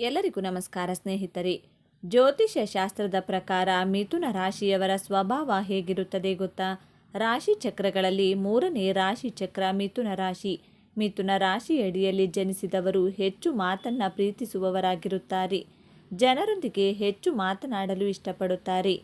ಎಲ್ಲರಿಗೂ ನಮಸ್ಕಾರ ಸ್ನೇಹಿತರೆ. ಜ್ಯೋತಿಷ್ಯ ಶಾಸ್ತ್ರದ ಪ್ರಕಾರ ಮಿಥುನ ರಾಶಿಯವರ ಸ್ವಭಾವ ಹೇಗಿರುತ್ತದೆ ಗೊತ್ತಾ? ರಾಶಿ ಚಕ್ರಗಳಲ್ಲಿ ಮೂರನೇ ರಾಶಿ ಚಕ್ರ ಮಿಥುನ ರಾಶಿ. ಮಿಥುನ ರಾಶಿಯಡಿಯಲ್ಲಿ ಜನಿಸಿದವರು ಹೆಚ್ಚು ಮಾತನ್ನ ಪ್ರೀತಿಸುವವರಾಗಿರುತ್ತಾರೆ. ಜನರೊಂದಿಗೆ ಹೆಚ್ಚು ಮಾತನಾಡಲು ಇಷ್ಟಪಡುತ್ತಾರೆ.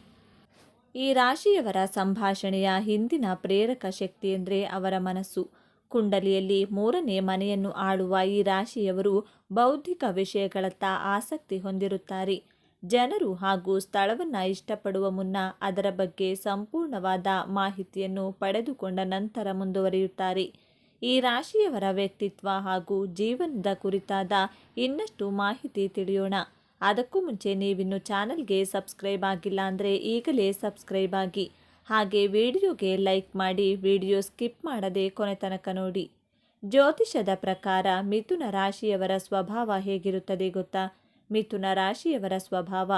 ಈ ರಾಶಿಯವರ ಸಂಭಾಷಣೆಯ ಹಿಂದಿನ ಪ್ರೇರಕ ಶಕ್ತಿ ಎಂದರೆ ಅವರ ಮನಸ್ಸು. ಕುಂಡಲಿಯಲ್ಲಿ ಮೂರನೇ ಮನೆಯನ್ನು ಆಳುವ ಈ ರಾಶಿಯವರು ಬೌದ್ಧಿಕ ವಿಷಯಗಳತ್ತ ಆಸಕ್ತಿ ಹೊಂದಿರುತ್ತಾರೆ. ಜನರು ಹಾಗೂ ಸ್ಥಳವನ್ನು ಇಷ್ಟಪಡುವ ಮುನ್ನ ಅದರ ಬಗ್ಗೆ ಸಂಪೂರ್ಣವಾದ ಮಾಹಿತಿಯನ್ನು ಪಡೆದುಕೊಂಡ ನಂತರ ಮುಂದುವರಿಯುತ್ತಾರೆ. ಈ ರಾಶಿಯವರ ವ್ಯಕ್ತಿತ್ವ ಹಾಗೂ ಜೀವನದ ಕುರಿತಾದ ಇನ್ನಷ್ಟು ಮಾಹಿತಿ ತಿಳಿಯೋಣ. ಅದಕ್ಕೂ ಮುಂಚೆ ನೀವಿನ್ನು ಚಾನಲ್ಗೆ ಸಬ್ಸ್ಕ್ರೈಬ್ ಆಗಿಲ್ಲ ಅಂದರೆ ಈಗಲೇ ಸಬ್ಸ್ಕ್ರೈಬ್ ಆಗಿ. ಹಾಗೆ ವಿಡಿಯೋಗೆ ಲೈಕ್ ಮಾಡಿ ವಿಡಿಯೋ ಸ್ಕಿಪ್ ಮಾಡದೆ ಕೊನೆ ತನಕ ನೋಡಿ. ಜ್ಯೋತಿಷದ ಪ್ರಕಾರ ಮಿಥುನ ರಾಶಿಯವರ ಸ್ವಭಾವ ಹೇಗಿರುತ್ತದೆ ಗೊತ್ತಾ? ಮಿಥುನ ರಾಶಿಯವರ ಸ್ವಭಾವ.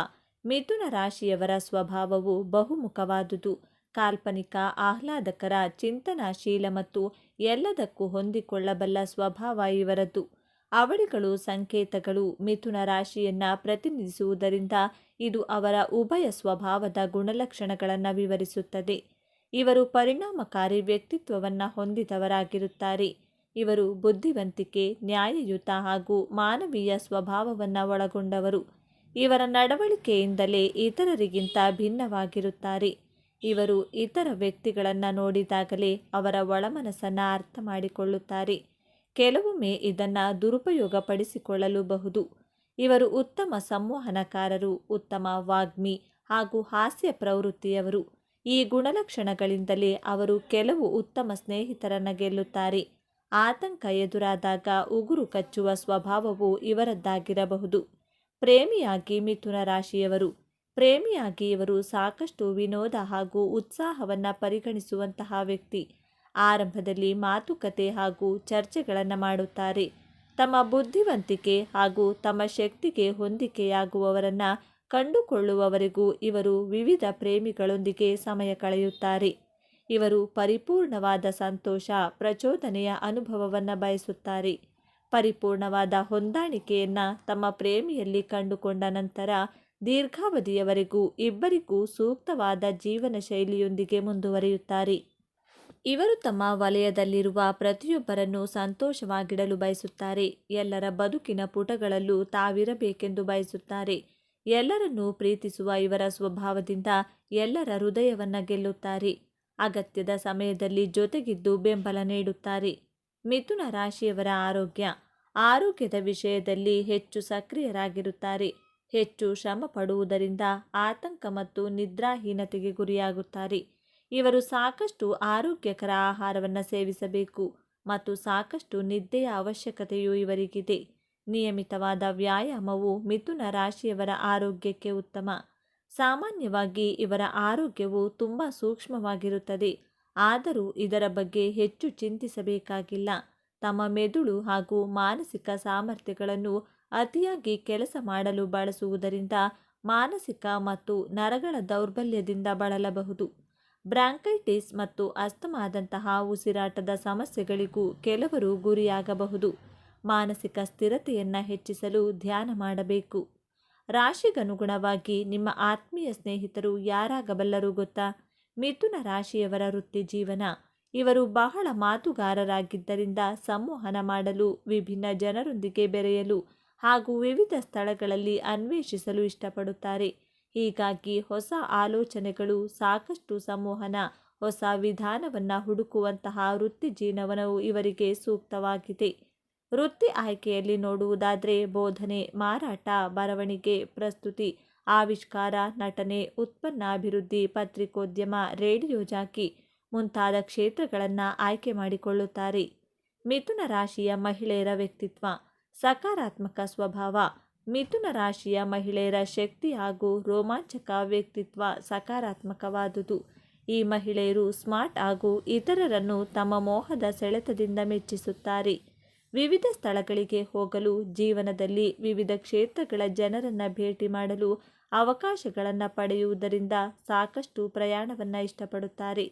ಮಿಥುನ ರಾಶಿಯವರ ಸ್ವಭಾವವು ಬಹುಮುಖವಾದುದು. ಕಾಲ್ಪನಿಕ, ಆಹ್ಲಾದಕರ, ಚಿಂತನಾಶೀಲ ಮತ್ತು ಎಲ್ಲದಕ್ಕೂ ಹೊಂದಿಕೊಳ್ಳಬಲ್ಲ ಸ್ವಭಾವ ಇವರದ್ದು. ಅವಳಿಗಳು ಸಂಕೇತಗಳು ಮಿಥುನ ರಾಶಿಯನ್ನು ಪ್ರತಿನಿಧಿಸುವುದರಿಂದ ಇದು ಅವರ ಉಭಯ ಸ್ವಭಾವದ ಗುಣಲಕ್ಷಣಗಳನ್ನು ವಿವರಿಸುತ್ತದೆ. ಇವರು ಪರಿಣಾಮಕಾರಿ ವ್ಯಕ್ತಿತ್ವವನ್ನು ಹೊಂದಿದವರಾಗಿರುತ್ತಾರೆ. ಇವರು ಬುದ್ಧಿವಂತಿಕೆ, ನ್ಯಾಯಯುತ ಹಾಗೂ ಮಾನವೀಯ ಸ್ವಭಾವವನ್ನು ಒಳಗೊಂಡವರು. ಇವರ ನಡವಳಿಕೆಯಿಂದಲೇ ಇತರರಿಗಿಂತ ಭಿನ್ನವಾಗಿರುತ್ತಾರೆ. ಇವರು ಇತರ ವ್ಯಕ್ತಿಗಳನ್ನು ನೋಡಿದಾಗಲೇ ಅವರ ಒಳಮನಸ್ಸನ್ನು ಅರ್ಥ ಮಾಡಿಕೊಳ್ಳುತ್ತಾರೆ. ಕೆಲವೊಮ್ಮೆ ಇದನ್ನು ದುರುಪಯೋಗಪಡಿಸಿಕೊಳ್ಳಲೂಬಹುದು. ಇವರು ಉತ್ತಮ ಸಂವಹನಕಾರರು, ಉತ್ತಮ ವಾಗ್ಮಿ ಹಾಗೂ ಹಾಸ್ಯ ಪ್ರವೃತ್ತಿಯವರು. ಈ ಗುಣಲಕ್ಷಣಗಳಿಂದಲೇ ಅವರು ಕೆಲವು ಉತ್ತಮ ಸ್ನೇಹಿತರನ್ನು ಗೆಲ್ಲುತ್ತಾರೆ. ಆತಂಕ ಎದುರಾದಾಗ ಉಗುರು ಕಚ್ಚುವ ಸ್ವಭಾವವು ಇವರದ್ದಾಗಿರಬಹುದು. ಪ್ರೇಮಿಯಾಗಿ ಮಿಥುನ ರಾಶಿಯವರು. ಪ್ರೇಮಿಯಾಗಿ ಇವರು ಸಾಕಷ್ಟು ವಿನೋದ ಹಾಗೂ ಉತ್ಸಾಹವನ್ನು ಪರಿಗಣಿಸುವಂತಹ ವ್ಯಕ್ತಿ. ಆರಂಭದಲ್ಲಿ ಮಾತುಕತೆ ಹಾಗೂ ಚರ್ಚೆಗಳನ್ನು ಮಾಡುತ್ತಾರೆ. ತಮ್ಮ ಬುದ್ಧಿವಂತಿಕೆ ಹಾಗೂ ತಮ್ಮ ಶಕ್ತಿಗೆ ಹೊಂದಿಕೆಯಾಗುವವರನ್ನು ಕಂಡುಕೊಳ್ಳುವವರೆಗೂ ಇವರು ವಿವಿಧ ಪ್ರೇಮಿಗಳೊಂದಿಗೆ ಸಮಯ ಕಳೆಯುತ್ತಾರೆ. ಇವರು ಪರಿಪೂರ್ಣವಾದ ಸಂತೋಷ, ಪ್ರಚೋದನೆಯ ಅನುಭವವನ್ನು ಬಯಸುತ್ತಾರೆ. ಪರಿಪೂರ್ಣವಾದ ಹೊಂದಾಣಿಕೆಯನ್ನು ತಮ್ಮ ಪ್ರೇಮಿಯಲ್ಲಿ ಕಂಡುಕೊಂಡ ನಂತರ ದೀರ್ಘಾವಧಿಯವರೆಗೂ ಇಬ್ಬರಿಗೂ ಸೂಕ್ತವಾದ ಜೀವನ ಶೈಲಿಯೊಂದಿಗೆ ಮುಂದುವರಿಯುತ್ತಾರೆ. ಇವರು ತಮ್ಮ ವಲಯದಲ್ಲಿರುವ ಪ್ರತಿಯೊಬ್ಬರನ್ನು ಸಂತೋಷವಾಗಿಡಲು ಬಯಸುತ್ತಾರೆ. ಎಲ್ಲರ ಬದುಕಿನ ಪುಟಗಳಲ್ಲೂ ತಾವಿರಬೇಕೆಂದು ಬಯಸುತ್ತಾರೆ. ಎಲ್ಲರನ್ನೂ ಪ್ರೀತಿಸುವ ಇವರ ಸ್ವಭಾವದಿಂದ ಎಲ್ಲರ ಹೃದಯವನ್ನು ಗೆಲ್ಲುತ್ತಾರೆ. ಅಗತ್ಯದ ಸಮಯದಲ್ಲಿ ಜೊತೆಗಿದ್ದು ಬೆಂಬಲ ನೀಡುತ್ತಾರೆ. ಮಿಥುನ ರಾಶಿಯವರ ಆರೋಗ್ಯ. ಆರೋಗ್ಯದ ವಿಷಯದಲ್ಲಿ ಹೆಚ್ಚು ಸಕ್ರಿಯರಾಗಿರುತ್ತಾರೆ. ಹೆಚ್ಚು ಶ್ರಮ ಪಡುವುದರಿಂದ ಆತಂಕ ಮತ್ತು ನಿದ್ರಾಹೀನತೆಗೆ ಗುರಿಯಾಗುತ್ತಾರೆ. ಇವರು ಸಾಕಷ್ಟು ಆರೋಗ್ಯಕರ ಆಹಾರವನ್ನು ಸೇವಿಸಬೇಕು ಮತ್ತು ಸಾಕಷ್ಟು ನಿದ್ದೆಯ ಅವಶ್ಯಕತೆಯೂ ಇವರಿಗಿದೆ. ನಿಯಮಿತವಾದ ವ್ಯಾಯಾಮವು ಮಿಥುನ ರಾಶಿಯವರ ಆರೋಗ್ಯಕ್ಕೆ ಉತ್ತಮ. ಸಾಮಾನ್ಯವಾಗಿ ಇವರ ಆರೋಗ್ಯವು ತುಂಬ ಸೂಕ್ಷ್ಮವಾಗಿರುತ್ತದೆ. ಆದರೂ ಇದರ ಬಗ್ಗೆ ಹೆಚ್ಚು ಚಿಂತಿಸಬೇಕಾಗಿಲ್ಲ. ತಮ್ಮ ಮೆದುಳು ಹಾಗೂ ಮಾನಸಿಕ ಸಾಮರ್ಥ್ಯಗಳನ್ನು ಅತಿಯಾಗಿ ಕೆಲಸ ಮಾಡಲು ಬಳಸುವುದರಿಂದ ಮಾನಸಿಕ ಮತ್ತು ನರಗಳ ದೌರ್ಬಲ್ಯದಿಂದ ಬಳಲಬಹುದು. ಬ್ರಾಂಕೈಟಿಸ್ ಮತ್ತು ಅಸ್ತಮಾದಂತಹ ಉಸಿರಾಟದ ಸಮಸ್ಯೆಗಳಿಗೂ ಕೆಲವರು ಗುರಿಯಾಗಬಹುದು. ಮಾನಸಿಕ ಸ್ಥಿರತೆಯನ್ನು ಹೆಚ್ಚಿಸಲು ಧ್ಯಾನ ಮಾಡಬೇಕು. ರಾಶಿಗನುಗುಣವಾಗಿ ನಿಮ್ಮ ಆತ್ಮೀಯ ಸ್ನೇಹಿತರು ಯಾರಾಗಬಲ್ಲರು ಗೊತ್ತಾ? ಮಿಥುನ ರಾಶಿಯವರ ವೃತ್ತಿ ಜೀವನ. ಇವರು ಬಹಳ ಮಾತುಗಾರರಾಗಿದ್ದರಿಂದ ಸಂವಹನ ಮಾಡಲು, ವಿಭಿನ್ನ ಜನರೊಂದಿಗೆ ಬೆರೆಯಲು ಹಾಗೂ ವಿವಿಧ ಸ್ಥಳಗಳಲ್ಲಿ ಅನ್ವೇಷಿಸಲು ಇಷ್ಟಪಡುತ್ತಾರೆ. ಹೀಗಾಗಿ ಹೊಸ ಆಲೋಚನೆಗಳು ಸಾಕಷ್ಟು ಸಂವಹನ ಹೊಸ ವಿಧಾನವನ್ನು ಹುಡುಕುವಂತಹ ವೃತ್ತಿ ಜೀವನವು ಇವರಿಗೆ ಸೂಕ್ತವಾಗಿದೆ. ವೃತ್ತಿ ಆಯ್ಕೆಯಲ್ಲಿ ನೋಡುವುದಾದರೆ ಬೋಧನೆ, ಮಾರಾಟ, ಬರವಣಿಗೆ, ಪ್ರಸ್ತುತಿ, ಆವಿಷ್ಕಾರ, ನಟನೆ, ಉತ್ಪನ್ನ ಅಭಿವೃದ್ಧಿ, ಪತ್ರಿಕೋದ್ಯಮ, ರೇಡಿಯೋ ಜಾಕಿ ಮುಂತಾದ ಕ್ಷೇತ್ರಗಳನ್ನು ಆಯ್ಕೆ ಮಾಡಿಕೊಳ್ಳುತ್ತಾರೆ. ಮಿಥುನ ರಾಶಿಯ ಮಹಿಳೆಯರ ವ್ಯಕ್ತಿತ್ವ ಸಕಾರಾತ್ಮಕ ಸ್ವಭಾವ ಮಿಥುನ ರಾಶಿಯ ಮಹಿಳೆಯರ ಶಕ್ತಿ ಹಾಗೂ ರೋಮಾಂಚಕ ವ್ಯಕ್ತಿತ್ವ ಸಕಾರಾತ್ಮಕವಾದುದು. ಈ ಮಹಿಳೆಯರು ಸ್ಮಾರ್ಟ್ ಹಾಗೂ ಇತರರನ್ನು ತಮ್ಮ ಮೋಹದ ಸೆಳೆತದಿಂದ ಮೆಚ್ಚಿಸುತ್ತಾರೆ. ವಿವಿಧ ಸ್ಥಳಗಳಿಗೆ ಹೋಗಲು, ಜೀವನದಲ್ಲಿ ವಿವಿಧ ಕ್ಷೇತ್ರಗಳ ಜನರನ್ನು ಭೇಟಿ ಮಾಡಲು ಅವಕಾಶಗಳನ್ನು ಪಡೆಯುವುದರಿಂದ ಸಾಕಷ್ಟು ಪ್ರಯಾಣವನ್ನು ಇಷ್ಟಪಡುತ್ತಾರೆ.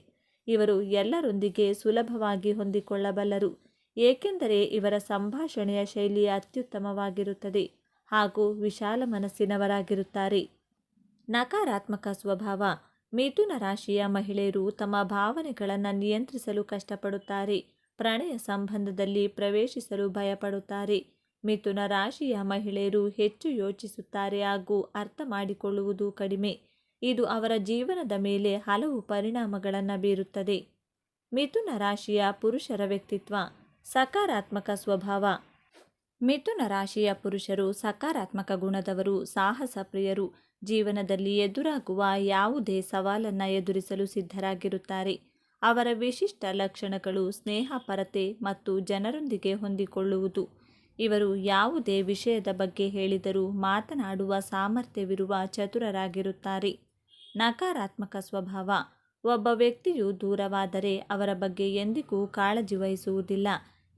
ಇವರು ಎಲ್ಲರೊಂದಿಗೆ ಸುಲಭವಾಗಿ ಹೊಂದಿಕೊಳ್ಳಬಲ್ಲರು, ಏಕೆಂದರೆ ಇವರ ಸಂಭಾಷಣೆಯ ಶೈಲಿ ಅತ್ಯುತ್ತಮವಾಗಿರುತ್ತದೆ. ಹಾಗೂ ವಿಶಾಲ ಮನಸ್ಸಿನವರಾಗಿರುತ್ತಾರೆ. ನಕಾರಾತ್ಮಕ ಸ್ವಭಾವ, ಮಿಥುನ ರಾಶಿಯ ಮಹಿಳೆಯರು ತಮ್ಮ ಭಾವನೆಗಳನ್ನು ನಿಯಂತ್ರಿಸಲು ಕಷ್ಟಪಡುತ್ತಾರೆ. ಪ್ರಣಯ ಸಂಬಂಧದಲ್ಲಿ ಪ್ರವೇಶಿಸಲು ಭಯಪಡುತ್ತಾರೆ. ಮಿಥುನ ರಾಶಿಯ ಮಹಿಳೆಯರು ಹೆಚ್ಚು ಯೋಚಿಸುತ್ತಾರೆ ಹಾಗೂ ಅರ್ಥ ಮಾಡಿಕೊಳ್ಳುವುದು ಕಡಿಮೆ. ಇದು ಅವರ ಜೀವನದ ಮೇಲೆ ಹಲವು ಪರಿಣಾಮಗಳನ್ನು ಬೀರುತ್ತದೆ. ಮಿಥುನ ರಾಶಿಯ ಪುರುಷರ ವ್ಯಕ್ತಿತ್ವ, ಸಕಾರಾತ್ಮಕ ಸ್ವಭಾವ ಮಿಥುನ ರಾಶಿಯ ಪುರುಷರು ಸಕಾರಾತ್ಮಕ ಗುಣದವರು, ಸಾಹಸ ಪ್ರಿಯರು. ಜೀವನದಲ್ಲಿ ಎದುರಾಗುವ ಯಾವುದೇ ಸವಾಲನ್ನು ಎದುರಿಸಲು ಸಿದ್ಧರಾಗಿರುತ್ತಾರೆ. ಅವರ ವಿಶಿಷ್ಟ ಲಕ್ಷಣಗಳು ಸ್ನೇಹಪರತೆ ಮತ್ತು ಜನರೊಂದಿಗೆ ಹೊಂದಿಕೊಳ್ಳುವುದು. ಇವರು ಯಾವುದೇ ವಿಷಯದ ಬಗ್ಗೆ ಹೇಳಿದರೂ ಮಾತನಾಡುವ ಸಾಮರ್ಥ್ಯವಿರುವ ಚತುರರಾಗಿರುತ್ತಾರೆ. ನಕಾರಾತ್ಮಕ ಸ್ವಭಾವ. ಒಬ್ಬ ವ್ಯಕ್ತಿಯು ದೂರವಾದರೆ ಅವರ ಬಗ್ಗೆ ಎಂದಿಗೂ ಕಾಳಜಿ ವಹಿಸುವುದಿಲ್ಲ.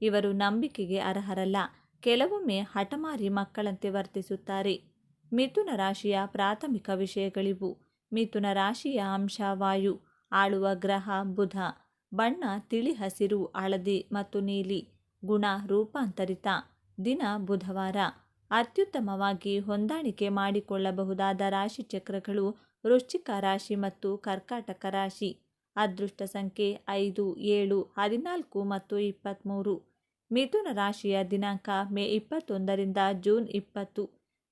ಇವರು ನಂಬಿಕೆಗೆ ಅರ್ಹರಲ್ಲ. ಕೆಲವೊಮ್ಮೆ ಹಠಮಾರಿ ಮಕ್ಕಳಂತೆ ವರ್ತಿಸುತ್ತಾರೆ. ಮಿಥುನ ರಾಶಿಯ ಪ್ರಾಥಮಿಕ ವಿಷಯಗಳಿವು. ಮಿಥುನ ರಾಶಿಯ ಅಂಶ ವಾಯು. ಆಳುವ ಗ್ರಹ ಬುಧ. ಬಣ್ಣ ತಿಳಿ ಹಸಿರು, ಹಳದಿ ಮತ್ತು ನೀಲಿ. ಗುಣ ರೂಪಾಂತರಿತ. ದಿನ ಬುಧವಾರ. ಅತ್ಯುತ್ತಮವಾಗಿ ಹೊಂದಾಣಿಕೆ ಮಾಡಿಕೊಳ್ಳಬಹುದಾದ ರಾಶಿ ಚಕ್ರಗಳು ವೃಶ್ಚಿಕ ರಾಶಿ ಮತ್ತು ಕರ್ಕಾಟಕ ರಾಶಿ. ಅದೃಷ್ಟ ಸಂಖ್ಯೆ ಐದು, ಏಳು, ಹದಿನಾಲ್ಕು ಮತ್ತು ಇಪ್ಪತ್ತ್ಮೂರು ಮಿಥುನ ರಾಶಿಯ ದಿನಾಂಕ ಮೇ ಇಪ್ಪತ್ತೊಂದರಿಂದ ಜೂನ್ ಇಪ್ಪತ್ತು.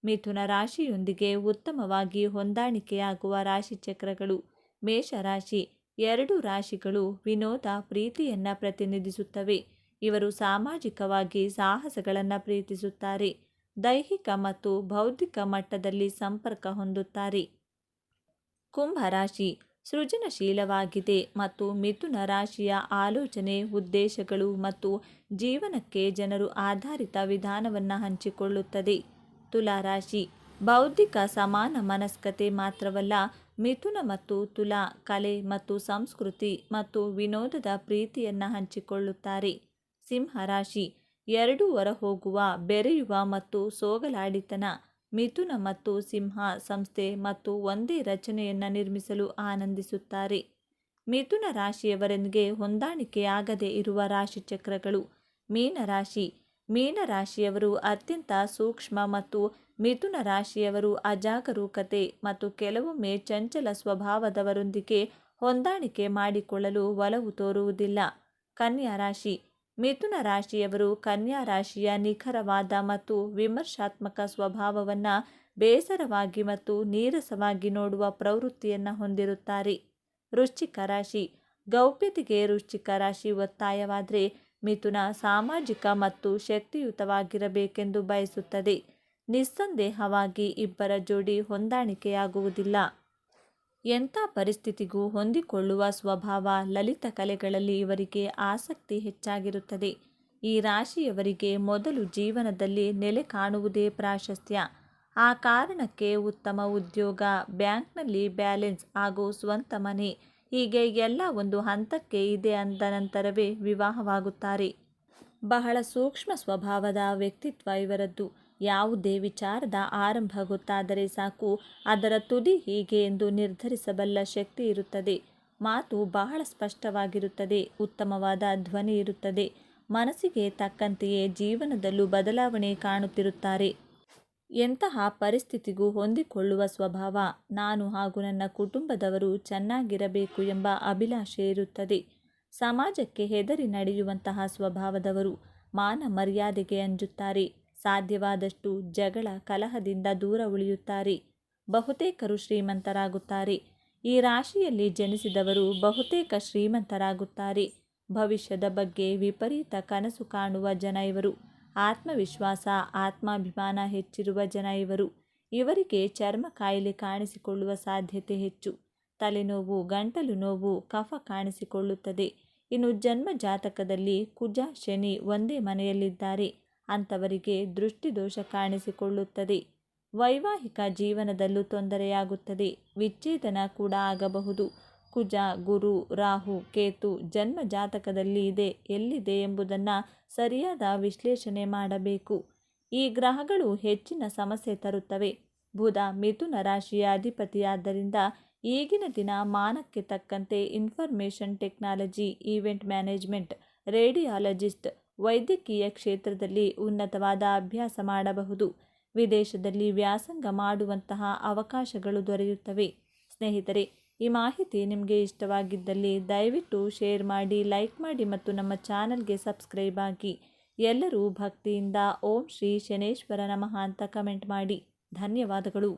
ಮಿಥುನ ರಾಶಿಯೊಂದಿಗೆ ಉತ್ತಮವಾಗಿ ಹೊಂದಾಣಿಕೆಯಾಗುವ ರಾಶಿಚಕ್ರಗಳು ಮೇಷರಾಶಿ ಎರಡು ರಾಶಿಗಳು ವಿನೋದ, ಪ್ರೀತಿಯನ್ನು ಪ್ರತಿನಿಧಿಸುತ್ತವೆ. ಇವರು ಸಾಮಾಜಿಕವಾಗಿ ಸಾಹಸಗಳನ್ನು ಪ್ರೀತಿಸುತ್ತಾರೆ. ದೈಹಿಕ ಮತ್ತು ಬೌದ್ಧಿಕ ಮಟ್ಟದಲ್ಲಿ ಸಂಪರ್ಕ ಹೊಂದುತ್ತಾರೆ. ಕುಂಭರಾಶಿ ಸೃಜನಶೀಲವಾಗಿದೆ ಮತ್ತು ಮಿಥುನ ರಾಶಿಯ ಆಲೋಚನೆ, ಉದ್ದೇಶಗಳು ಮತ್ತು ಜೀವನಕ್ಕೆ ಜನರು ಆಧಾರಿತ ವಿಧಾನವನ್ನು ಹಂಚಿಕೊಳ್ಳುತ್ತದೆ. ತುಲಾರಾಶಿ ಬೌದ್ಧಿಕ ಸಮಾನ ಮನಸ್ಕತೆ ಮಾತ್ರವಲ್ಲ, ಮಿಥುನ ಮತ್ತು ತುಲಾ ಕಲೆ ಮತ್ತು ಸಂಸ್ಕೃತಿ ಮತ್ತು ವಿನೋದದ ಪ್ರೀತಿಯನ್ನು ಹಂಚಿಕೊಳ್ಳುತ್ತಾರೆ. ಸಿಂಹರಾಶಿ ಎರಡೂ ಹೊರಹೋಗುವ ಬೆರೆಯುವ ಮತ್ತು ಸೋಗಲಾಡಿತನ. ಮಿಥುನ ಮತ್ತು ಸಿಂಹ ಸಂಸ್ಥೆ ಮತ್ತು ಒಂದೇ ರಚನೆಯನ್ನು ನಿರ್ಮಿಸಲು ಆನಂದಿಸುತ್ತಾರೆ. ಮಿಥುನ ರಾಶಿಯವರನಿಗೆ ಹೊಂದಾಣಿಕೆಯಾಗದೇ ಇರುವ ರಾಶಿಚಕ್ರಗಳು ಮೀನರಾಶಿ ಮೀನರಾಶಿಯವರು ಅತ್ಯಂತ ಸೂಕ್ಷ್ಮ ಮತ್ತು ಮಿಥುನ ರಾಶಿಯವರು ಅಜಾಗರೂಕತೆ ಮತ್ತು ಕೆಲವೊಮ್ಮೆ ಚಂಚಲ ಸ್ವಭಾವದವರೊಂದಿಗೆ ಹೊಂದಾಣಿಕೆ ಮಾಡಿಕೊಳ್ಳಲು ಒಲವು ತೋರುವುದಿಲ್ಲ. ಕನ್ಯಾ ರಾಶಿ ಮಿಥುನ ರಾಶಿಯವರು ಕನ್ಯಾ ರಾಶಿಯ ನಿಖರವಾದ ಮತ್ತು ವಿಮರ್ಶಾತ್ಮಕ ಸ್ವಭಾವವನ್ನು ಬೇಸರವಾಗಿ ಮತ್ತು ನೀರಸವಾಗಿ ನೋಡುವ ಪ್ರವೃತ್ತಿಯನ್ನು ಹೊಂದಿರುತ್ತಾರೆ. ವೃಶ್ಚಿಕ ರಾಶಿ. ಗೌಪ್ಯತೆಗೆ ವೃಶ್ಚಿಕ ರಾಶಿ ಒತ್ತಾಯವಾದರೆ ಮಿಥುನ ಸಾಮಾಜಿಕ ಮತ್ತು ಶಕ್ತಿಯುತವಾಗಿರಬೇಕೆಂದು ಬಯಸುತ್ತದೆ. ನಿಸ್ಸಂದೇಹವಾಗಿ ಇಬ್ಬರ ಜೋಡಿ ಹೊಂದಾಣಿಕೆಯಾಗುವುದಿಲ್ಲ. ಎಂಥ ಪರಿಸ್ಥಿತಿಗೂ ಹೊಂದಿಕೊಳ್ಳುವ ಸ್ವಭಾವ ಲಲಿತ ಕಲೆಗಳಲ್ಲಿ ಇವರಿಗೆ ಆಸಕ್ತಿ ಹೆಚ್ಚಾಗಿರುತ್ತದೆ. ಈ ರಾಶಿಯವರಿಗೆ ಮೊದಲು ಜೀವನದಲ್ಲಿ ನೆಲೆ ಕಾಣುವುದೇ ಪ್ರಾಶಸ್ತ್ಯ. ಆ ಕಾರಣಕ್ಕೆ ಉತ್ತಮ ಉದ್ಯೋಗ, ಬ್ಯಾಂಕ್ನಲ್ಲಿ ಬ್ಯಾಲೆನ್ಸ್ ಹಾಗೂ ಸ್ವಂತ ಮನೆ, ಹೀಗೆ ಎಲ್ಲ ಒಂದು ಹಂತಕ್ಕೆ ಇದೆ ಅಂದ ನಂತರವೇ ವಿವಾಹವಾಗುತ್ತಾರೆ. ಬಹಳ ಸೂಕ್ಷ್ಮ ಸ್ವಭಾವದ ವ್ಯಕ್ತಿತ್ವ ಇವರದ್ದು. ಯಾವುದೇ ವಿಚಾರದ ಆರಂಭ ಗೊತ್ತಾದರೆ ಸಾಕು. ಅದರ ತುದಿ ಹೀಗೆ ಎಂದು ನಿರ್ಧರಿಸಬಲ್ಲ ಶಕ್ತಿ ಇರುತ್ತದೆ. ಮಾತು ಬಹಳ ಸ್ಪಷ್ಟವಾಗಿರುತ್ತದೆ. ಉತ್ತಮವಾದ ಧ್ವನಿ ಇರುತ್ತದೆ. ಮನಸ್ಸಿಗೆ ತಕ್ಕಂತೆಯೇ ಜೀವನದಲ್ಲೂ ಬದಲಾವಣೆ ಕಾಣುತ್ತಿರುತ್ತಾರೆ. ಎಂತಹ ಪರಿಸ್ಥಿತಿಗೂ ಹೊಂದಿಕೊಳ್ಳುವ ಸ್ವಭಾವ, ನಾನು ಹಾಗೂ ನನ್ನ ಕುಟುಂಬದವರು ಚೆನ್ನಾಗಿರಬೇಕು ಎಂಬ ಅಭಿಲಾಷೆ ಇರುತ್ತದೆ. ಸಮಾಜಕ್ಕೆ ಹೆದರಿ ನಡೆಯುವಂತಹ ಸ್ವಭಾವದವರು ಮಾನ ಮರ್ಯಾದೆಗೆ ಅಂಜುತ್ತಾರೆ. ಸಾಧ್ಯವಾದಷ್ಟು ಜಗಳ ಕಲಹದಿಂದ ದೂರ ಉಳಿಯುತ್ತಾರೆ. ಬಹುತೇಕರು ಶ್ರೀಮಂತರಾಗುತ್ತಾರೆ. ಈ ರಾಶಿಯಲ್ಲಿ ಜನಿಸಿದವರು ಬಹುತೇಕ ಶ್ರೀಮಂತರಾಗುತ್ತಾರೆ. ಭವಿಷ್ಯದ ಬಗ್ಗೆ ವಿಪರೀತ ಕನಸು ಕಾಣುವ ಜನ ಇವರು. ಆತ್ಮವಿಶ್ವಾಸ, ಆತ್ಮಾಭಿಮಾನ ಹೆಚ್ಚಿರುವ ಜನ ಇವರು. ಇವರಿಗೆ ಚರ್ಮ ಕಾಯಿಲೆ ಕಾಣಿಸಿಕೊಳ್ಳುವ ಸಾಧ್ಯತೆ ಹೆಚ್ಚು. ತಲೆನೋವು, ಗಂಟಲು ನೋವು, ಕಫ ಕಾಣಿಸಿಕೊಳ್ಳುತ್ತದೆ. ಇನ್ನು ಜನ್ಮ ಜಾತಕದಲ್ಲಿ ಕುಜ, ಶನಿ ಒಂದೇ ಮನೆಯಲ್ಲಿದ್ದಾರೆ. ಅಂಥವರಿಗೆ ದೃಷ್ಟಿದೋಷ ಕಾಣಿಸಿಕೊಳ್ಳುತ್ತದೆ. ವೈವಾಹಿಕ ಜೀವನದಲ್ಲೂ ತೊಂದರೆಯಾಗುತ್ತದೆ. ವಿಚ್ಛೇದನ ಕೂಡ ಆಗಬಹುದು. ಕುಜ, ಗುರು, ರಾಹು, ಕೇತು ಜನ್ಮ ಜಾತಕದಲ್ಲಿ ಇದೆ. ಎಲ್ಲಿದೆ ಎಂಬುದನ್ನು ಸರಿಯಾದ ವಿಶ್ಲೇಷಣೆ ಮಾಡಬೇಕು. ಈ ಗ್ರಹಗಳು ಹೆಚ್ಚಿನ ಸಮಸ್ಯೆ ತರುತ್ತವೆ. ಬುಧ ಮಿಥುನ ರಾಶಿಯ ಅಧಿಪತಿಯಾದ್ದರಿಂದ ಈಗಿನ ದಿನ ಮಾನಕ್ಕೆ ತಕ್ಕಂತೆ information technology, event management, radiologist ವೈದ್ಯಕೀಯ ಕ್ಷೇತ್ರದಲ್ಲಿ ಉನ್ನತವಾದ ಅಭ್ಯಾಸ ಮಾಡಬಹುದು. ವಿದೇಶದಲ್ಲಿ ವ್ಯಾಸಂಗ ಮಾಡುವಂತಹ ಅವಕಾಶಗಳು ದೊರೆಯುತ್ತವೆ. ಸ್ನೇಹಿತರೆ, ಈ ಮಾಹಿತಿ ನಿಮಗೆ ಇಷ್ಟವಾಗಿದ್ದಲ್ಲಿ ದಯವಿಟ್ಟು ಶೇರ್ ಮಾಡಿ, ಲೈಕ್ ಮಾಡಿ ಮತ್ತು ನಮ್ಮ ಚಾನಲ್ಗೆ ಸಬ್ಸ್ಕ್ರೈಬ್ ಆಗಿ. ಎಲ್ಲರೂ ಭಕ್ತಿಯಿಂದ ಓಂ ಶ್ರೀ ಶನೇಶ್ವರ ನಮಃ ಅಂತ ಕಮೆಂಟ್ ಮಾಡಿ. ಧನ್ಯವಾದಗಳು.